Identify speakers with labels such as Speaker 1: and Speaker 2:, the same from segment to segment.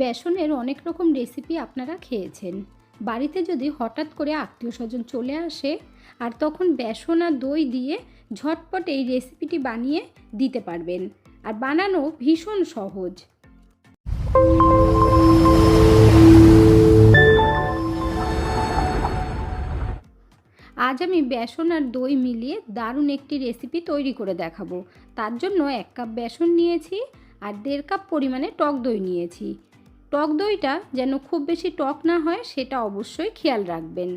Speaker 1: বেসনের অনেক রকম রেসিপি আপনারা খেয়েছেন। বাড়িতে যদি হঠাৎ করে আত্মীয় স্বজন চলে আসে, আর তখন বেসন আর দই দিয়ে ঝটপট এই রেসিপিটি বানিয়ে দিতে পারবেন। আর বানানো ভীষণ সহজ। আজ আমি বেসন আর দই মিলিয়ে দারুণ একটি রেসিপি তৈরি করে দেখাবো। তার জন্য এক কাপ বেসন নিয়েছি, আর দেড় কাপ পরিমাণে টক দই নিয়েছি। টক দইটা যেন খুব বেশি টক না হয়, সেটা অবশ্যই খেয়াল রাখবেন।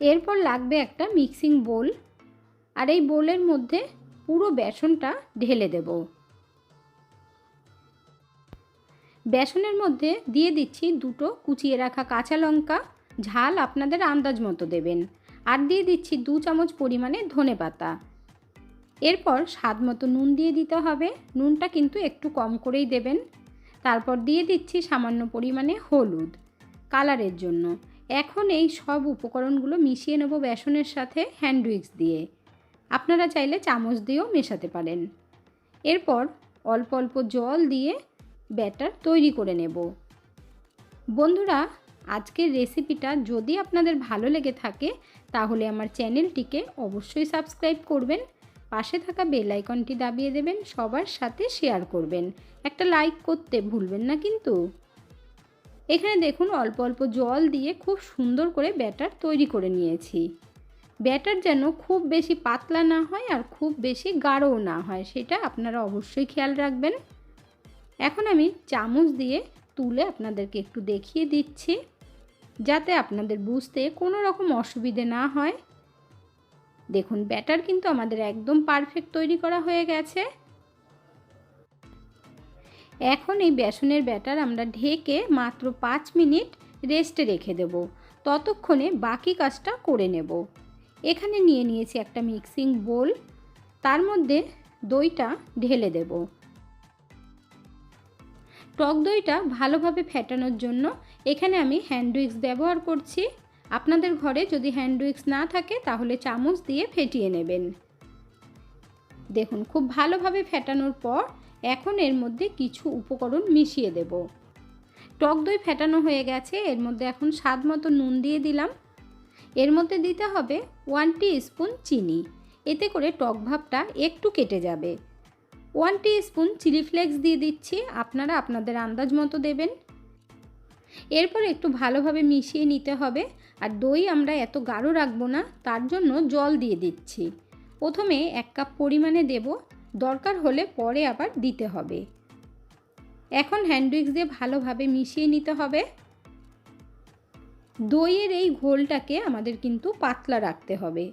Speaker 1: এরপর লাগবে একটা মিক্সিং বোল, আর এই বোলের মধ্যে পুরো বেসনটা ঢেলে দেব। বেসনের মধ্যে দিয়ে দিচ্ছি দুটো কুচিয়ে রাখা কাঁচা লঙ্কা, ঝাল আপনাদের আন্দাজ মতো দেবেন। আর দিয়ে দিচ্ছি দু চামচ পরিমাণে ধনে পাতা। এরপর স্বাদ মতো নুন দিয়ে দিতে হবে। নুনটা কিন্তু একটু কম করেই দেবেন। তারপর দিয়ে দিচ্ছি সামান্য পরিমাণে হলুদ কালারের জন্য। এখন এই সব উপকরণগুলো মিশিয়ে নেব বেসনের সাথে হ্যান্ডউইক্স দিয়ে। আপনারা চাইলে চামচ দিয়েও মেশাতে পারেন। এরপর অল্প অল্প জল দিয়ে ব্যাটার তৈরি করে নেব। বন্ধুরা, আজকের রেসিপিটা যদি আপনাদের ভালো লেগে থাকে, তাহলে আমার চ্যানেলটিকে অবশ্যই সাবস্ক্রাইব করবেন। পাশে থাকা বেল আইকনটি দাবিয়ে দেবেন, সবার সাথে শেয়ার করবেন। একটা লাইক করতে ভুলবেন না কিন্তু। এখানে দেখুন, অল্প অল্প জল দিয়ে খুব সুন্দর করে ব্যাটার তৈরি করে নিয়েছি। ব্যাটার যেন খুব বেশি পাতলা না হয় আর খুব বেশি গাঢ়ও না হয়, সেটা আপনারা অবশ্যই খেয়াল রাখবেন। এখন আমি চামচ দিয়ে তুলে আপনাদেরকে একটু দেখিয়ে দিচ্ছি, যাতে আপনাদের বুঝতে কোনো রকম অসুবিধে না হয়। দেখুন, ব্যাটার কিন্তু আমাদের একদম পারফেক্ট তৈরি করা হয়ে গেছে। এখন এই বেসনের ব্যাটার আমরা ঢেকে মাত্র পাঁচ মিনিট রেস্টে রেখে দেব। ততক্ষণে বাকি কাজটা করে নেব। এখানে নিয়ে নিয়েছি একটা মিক্সিং বোল, তার মধ্যে দইটা ঢেলে দেব। টক দইটা ভালোভাবে ফেটানোর জন্য এখানে আমি হ্যান্ড উইক্স ব্যবহার করছি। আপনাদের ঘরে যদি হ্যান্ড উইক্স না থাকে, তাহলে চামচ দিয়ে ফেটিয়ে নেবেন। দেখুন, খুব ভালোভাবে ফেটানোর পর এখন এর মধ্যে কিছু উপকরণ মিশিয়ে দেব। টক দই ফেটানো হয়ে গেছে, এর মধ্যে এখন স্বাদ মতো নুন দিয়ে দিলাম। এর মধ্যে দিতে হবে ওয়ান স্পুন চিনি। এতে করে টক ভাবটা একটু কেটে যাবে। ওয়ান স্পুন চিলি ফ্লেক্স দিয়ে দিচ্ছি, আপনারা আপনাদের আন্দাজ মতো দেবেন। এরপর একটু ভালোভাবে মিশিয়ে নিতে হবে। আর দই আমরা এত গাঢ় রাখব না, তার জন্য জল দিয়ে দিচ্ছি। প্রথমে এক কাপ পরিমাণে দেব, দরকার হলে পরে আবার দিতে হবে। এখন হ্যান্ডউইক্স দিয়ে ভালোভাবে মিশিয়ে নিতে হবে। দইয়ের এই ঘোলটাকে আমাদের কিন্তু পাতলা রাখতে হবে।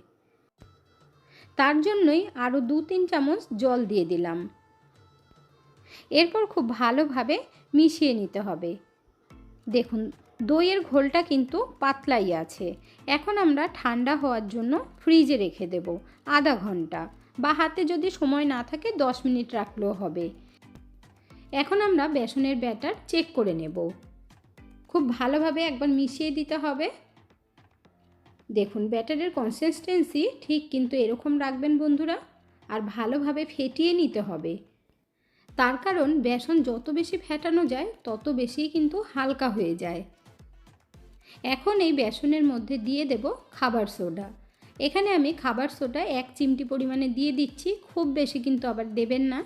Speaker 1: তার জন্যই আরও দু তিন চামচ জল দিয়ে দিলাম। এরপর খুব ভালোভাবে মিশিয়ে নিতে হবে। দেখুন, দইয়ের ঘোলটা কিন্তু পাতলাই আছে। এখন আমরা ঠান্ডা হওয়ার জন্য ফ্রিজে রেখে দেব আধা ঘণ্টা বা হাতে যদি সময় না থাকে দশ মিনিট রাখলেও হবে। এখন আমরা বেসনের ব্যাটার চেক করে নেব। খুব ভালোভাবে একবার মিশিয়ে দিতে হবে। দেখুন, ব্যাটারের কনসিস্টেন্সি ঠিক কিন্তু এরকম রাখবেন বন্ধুরা। আর ভালোভাবে ফেটিয়ে নিতে হবে। তার কারণ বেসন যত বেশি ফেটানো যায়, তত বেশি কিন্তু হালকা হয়ে যায়। এখন এই বেসনের মধ্যে দিয়ে দেব খাবার সোডা। এখানে আমি খাবার সোডা এক চিমটি পরিমাণে দিয়ে দিচ্ছি, খুব বেশি কিন্তু আবার দেবেন না।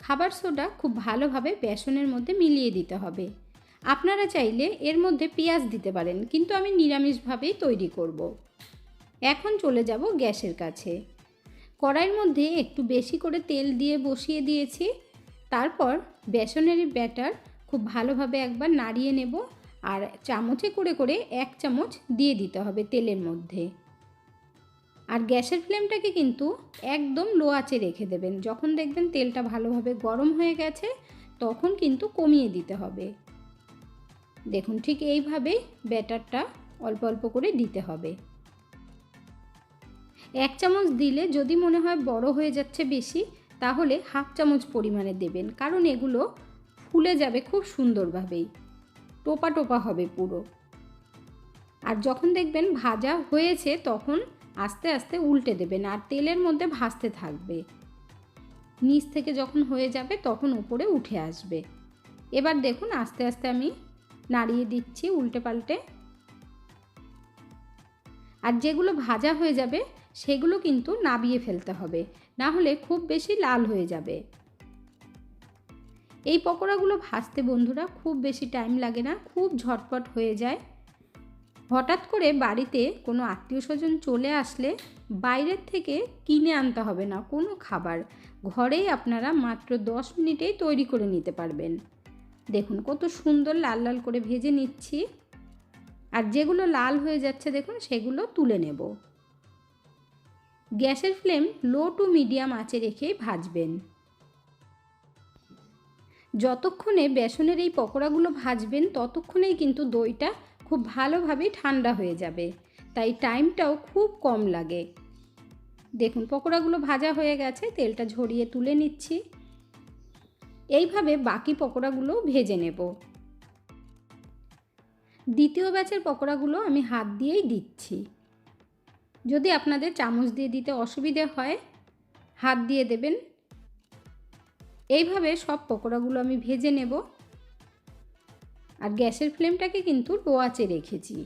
Speaker 1: খাবার সোডা খুব ভালোভাবে বেসনের মধ্যে মিলিয়ে দিতে হবে। আপনারা চাইলে এর মধ্যে পেঁয়াজ দিতে পারেন, কিন্তু আমি নিরামিষভাবেই তৈরি করব। এখন চলে যাব গ্যাসের কাছে। কড়াইয়ের মধ্যে একটু বেশি করে তেল দিয়ে বসিয়ে দিয়েছি। তারপর বেসনের ব্যাটার খুব ভালোভাবে একবার নাড়িয়ে নেব আর চামচে করে করে এক চামচ দিয়ে দিতে হবে তেলের মধ্যে। আর গ্যাসের ফ্লেমটাকে কিন্তু একদম লো আঁচে রেখে দেবেন। যখন দেখবেন তেলটা ভালোভাবে গরম হয়ে গেছে, তখন কিন্তু কমিয়ে দিতে হবে। দেখুন, ঠিক এইভাবেই ব্যাটারটা অল্প অল্প করে দিতে হবে। এক চামচ দিলে যদি মনে হয় বড় হয়ে যাচ্ছে বেশি তাহলে হাফ চামচ পরিমাণে দেবেন, কারণ এগুলো ফুলে যাবে খুব সুন্দরভাবেই। টোপা টোপা হবে পুরো। আর যখন দেখবেন ভাজা হয়েছে, তখন আস্তে আস্তে উল্টে দেবেন, আর তেলের মধ্যে ভাজতে থাকবে। নিচ থেকে যখন হয়ে যাবে, তখন উপরে উঠে আসবে। এবার দেখুন, আস্তে আস্তে আমি নাড়িয়ে দিচ্ছি উল্টে পাল্টে। আর যেগুলো ভাজা হয়ে যাবে, সেগুলো কিন্তু নাবিয়ে ফেলতে হবে। না হলে খুব বেশি লাল হয়ে যাবে। এই পকোড়াগুলো ভাজতে বন্ধুরা খুব বেশি টাইম লাগে না, খুব ঝটপট হয়ে যায়। হঠাৎ করে বাড়িতে কোনো আত্মীয় স্বজন চলে আসলে বাইরের থেকে কিনে আনতে হবে না, কোনো খাবার। ঘরেই আপনারা মাত্র দশ মিনিটেই তৈরি করে নিতে পারবেন। দেখুন কত সুন্দর লাল লাল করে ভেজে নিচ্ছি। আর যেগুলো লাল হয়ে যাচ্ছে দেখুন, সেগুলো তুলে নেব। গ্যাসের ফ্লেম লো টু মিডিয়াম আঁচে রেখেই ভাজবেন। যতক্ষণে বেসনের এই পকোড়াগুলো ভাজবেন, ততক্ষণেই কিন্তু দইটা খুব ভালোভাবে ঠান্ডা হয়ে যাবে। তাই টাইমটাও খুব কম লাগে। দেখুন, পকোড়াগুলো ভাজা হয়ে গেছে, তেলটা ঝরিয়ে তুলে নিচ্ছি। এইভাবে বাকি পকোড়াগুলো ভেজে নেব। দ্বিতীয় ব্যাচের পকোড়াগুলো আমি হাত দিয়েই দিচ্ছি। যদি আপনাদের চামচ দিয়ে দিতে অসুবিধে হয়, হাত দিয়ে দেবেন। এইভাবে সব পকোড়াগুলো আমি ভেজে নেব। আর গ্যাসের ফ্লেমটাকে কিন্তু লো আঁচে রেখেছি।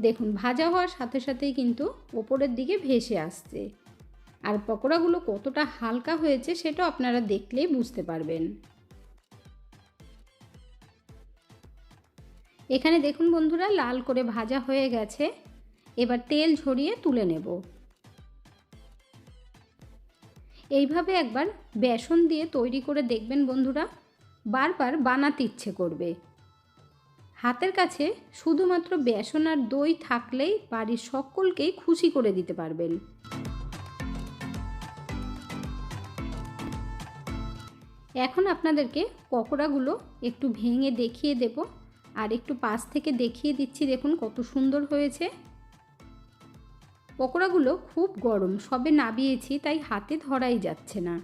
Speaker 1: দেখুন, ভাজা হওয়ার সাথে সাথেই কিন্তু ওপরের দিকে ভেসে আসছে। আর পকোড়াগুলো কতটা হালকা হয়েছে সেটা আপনারা দেখলেই বুঝতে পারবেন। এখানে দেখুন বন্ধুরা, লাল করে ভাজা হয়ে গেছে। এবার তেল ঝরিয়ে তুলে নেব। এইভাবে একবার বেসন দিয়ে তৈরি করে দেখবেন বন্ধুরা, বারবার বানাতে ইচ্ছে করবে। হাতের কাছে শুধুমাত্র বেসন আর দই থাকলেই বাড়ির সকলকেই খুশি করে দিতে পারবেন। এখন আপনাদেরকে পকোড়াগুলো একটু ভেঙে দেখিয়ে দেব। আর একটু পাশ থেকে দেখিয়ে দিচ্ছি, দেখুন কত সুন্দর হয়েছে। পকোড়াগুলো খুব গরম, সবে নাবিয়েছি, তাই হাতে ধরাই যাচ্ছে না।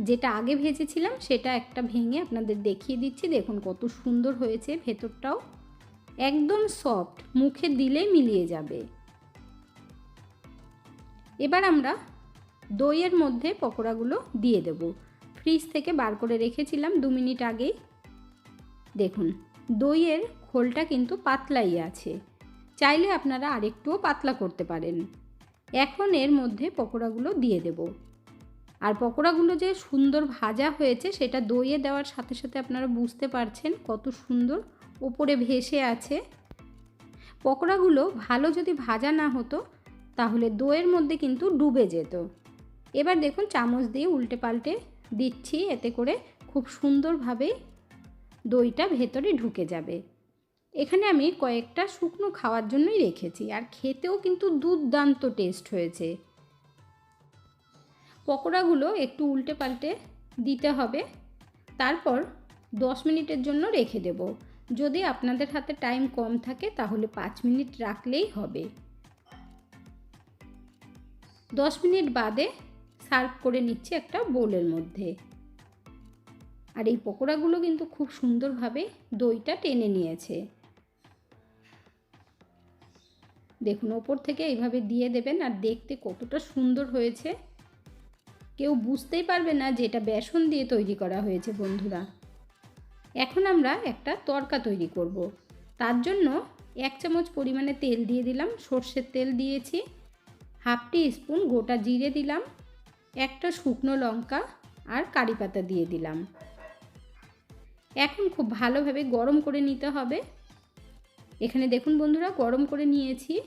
Speaker 1: যেটা আগে ভেজেছিলাম, সেটা একটা ভেঙে আপনাদের দেখিয়ে দিচ্ছি, দেখুন কত সুন্দর হয়েছে ভেতরটাও। একদম সফট, মুখে দিলে মিলিয়ে যাবে। এবার আমরা দইয়ের মধ্যে পকোড়াগুলো দিয়ে দেব। ফ্রিজ থেকে বার করে রেখেছিলাম দু মিনিট আগেই। দেখুন দইয়ের খোলটা কিন্তু পাতলাই আছে। চাইলে আপনারা আরেকটুও পাতলা করতে পারেন। এখন এর মধ্যে পকোড়াগুলো দিয়ে দেব। আর পকোড়াগুলো যে সুন্দর ভাজা হয়েছে, সেটা দইয়ে দেওয়ার সাথে সাথে আপনারা বুঝতে পারছেন কত সুন্দর ওপরে ভেসে আছে। পকোড়াগুলো ভালো যদি ভাজা না হতো, তাহলে দইয়ের মধ্যে কিন্তু ডুবে যেত। এবার দেখুন, চামচ দিয়ে উল্টে পাল্টে দিচ্ছি, এতে করে খুব সুন্দরভাবে দইটা ভেতরে ঢুকে যাবে। এখানে আমি কয়েকটা শুকনো খাওয়ার জন্যই রেখেছি, আর খেতেও কিন্তু দুর্দান্ত টেস্ট হয়েছে। পকোড়াগুলো একটু উল্টে পাল্টে দিতে হবে। তারপর দশ মিনিটের জন্য রেখে দেব। যদি আপনাদের হাতে টাইম কম থাকে, তাহলে পাঁচ মিনিট রাখলেই হবে। দশ মিনিট বাদে সার্ভ করে নিচ্ছি একটা বোলের মধ্যে। আর এই পকোড়াগুলো কিন্তু খুব সুন্দরভাবে দইটা টেনে নিয়েছে। দেখুন, ওপর থেকে এইভাবে দিয়ে দেবেন আর দেখতে কতটা সুন্দর হয়েছে। কেউ বুঝতেই পারবে না যে এটা বেসন দিয়ে তৈরি করা হয়েছে, বন্ধুরা। এখন আমরা একটা তরকা তৈরি করব। তার জন্য এক চামচ পরিমাণে তেল দিয়ে দিলাম, সর্ষের তেল দিয়েছি, হাফ টি স্পুন গোটা জিরে দিলাম, একটা শুকনো লঙ্কা আর কারি পাতা দিয়ে দিলাম। এখন খুব ভালোভাবে গরম করে নিতে হবে। এখানে দেখুন বন্ধুরা, গরম করে নিয়েছি।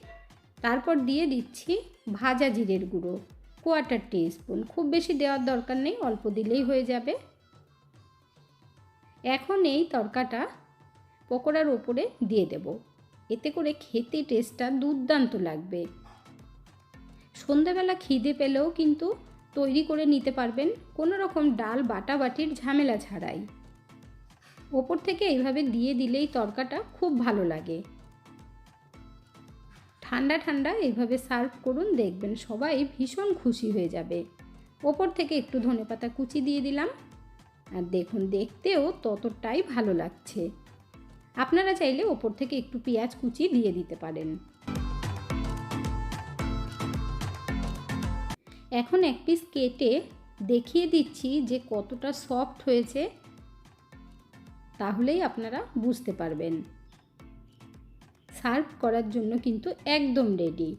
Speaker 1: তারপর দিয়ে দিচ্ছি ভাজা জিরের গুঁড়ো কোয়ার্টার টি স্পুন খুব বেশি দেওয়ার দরকার নেই, অল্প দিলেই হয়ে যাবে। এখন এই তরকাটা পকোড়ার ওপরে দিয়ে দেব। এতে করে খেতে টেস্টটা দুর্দান্ত লাগবে। সন্ধেবেলা খিদে পেলেও কিন্তু তৈরি করে নিতে পারবেন। কোনো রকম ডাল বাটাবাটির ঝামেলা ছাড়াই। ওপর থেকে এইভাবে দিয়ে দিলেই তরকাটা খুব ভালো লাগে। ঠান্ডা ঠান্ডা এইভাবে সার্ভ করুন, দেখবেন সবাই ভীষণ খুশি হয়ে যাবে। ওপর থেকে একটু ধনেপাতা কুচি দিয়ে দিলাম। আর দেখুন, দেখতেও ততটাই ভালো লাগছে। আপনারা চাইলে ওপর থেকে একটু পেঁয়াজ কুচি দিয়ে দিতে পারেন। এখন এক পিস কেটে দেখিয়ে দিচ্ছি যে কতটা সফট হয়েছে। তাহলেই আপনারা বুঝতে পারবেন। সার্ভ করার জন্য কিন্তু একদম রেডি।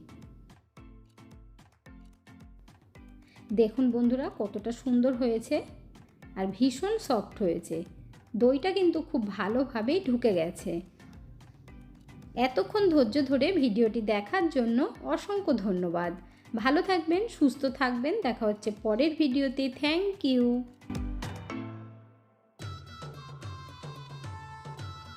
Speaker 1: দেখুন বন্ধুরা, কতটা সুন্দর হয়েছে আর ভীষণ সফট হয়েছে। দইটা কিন্তু খুব ভালোভাবেই ঢুকে গেছে। এতক্ষণ ধৈর্য ধরে ভিডিওটি দেখার জন্য অসংখ্য ধন্যবাদ। ভালো থাকবেন, সুস্থ থাকবেন। দেখা হচ্ছে পরের ভিডিওতে। Thank you.